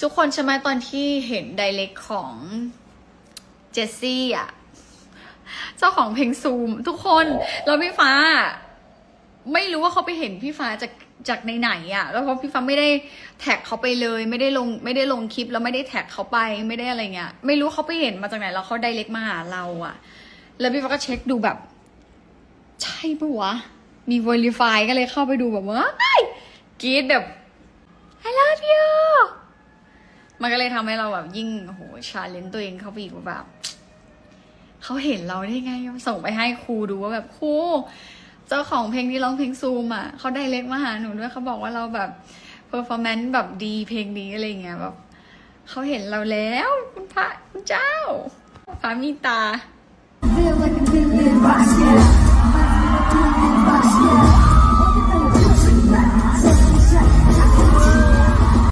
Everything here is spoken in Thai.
ทุกคนใช่ไหมตอนที่เห็นไดเ c กของเจสซี่อะ เจ้าของเพลงซูม ทุกคนแล้วพี่ฟ้า ไม่รู้ว่าเขาไปเห็นพี่ฟ้าจากจากในไหนๆอะ แล้วเพราะพี่ฟ้าไม่ได้แท็กเขาไปเลย ไม่ได้ลง ไม่ได้ลงคลิปแล้วไม่ได้แท็กเขาไปไม่ได้อะไรเงี้ย ไม่รู้เขาไปเห็นมาจากไหนแล้วเขาไดเ c กมาหาเราอะ แล้วพี่ฟ้าก็เช็คดูแบบ ใช่ปะวะ มี verify ก็เลยเข้าไปดูแบบว่าอ้ายกรีดแบบ I love you มันก็เลยทำให้เราแบบยิ่งโหชาเลนตัวเองเข้าไปอีกว่าแบบเขาเห็นเราได้ไง ส่งไปให้ครูดูว่าแบบครูเจ้าของเพลงที่ร้องเพลงซูมอะเขาได้เล็กมาหาหนูด้วยเขาบอกว่าเราแบบเพอร์ฟอร์แมนซ์แบบดีเพลงนี้อะไรเงี้ยแบบเขาเห็นเราแล้ว คุณพระคุณเจ้าพระมีตา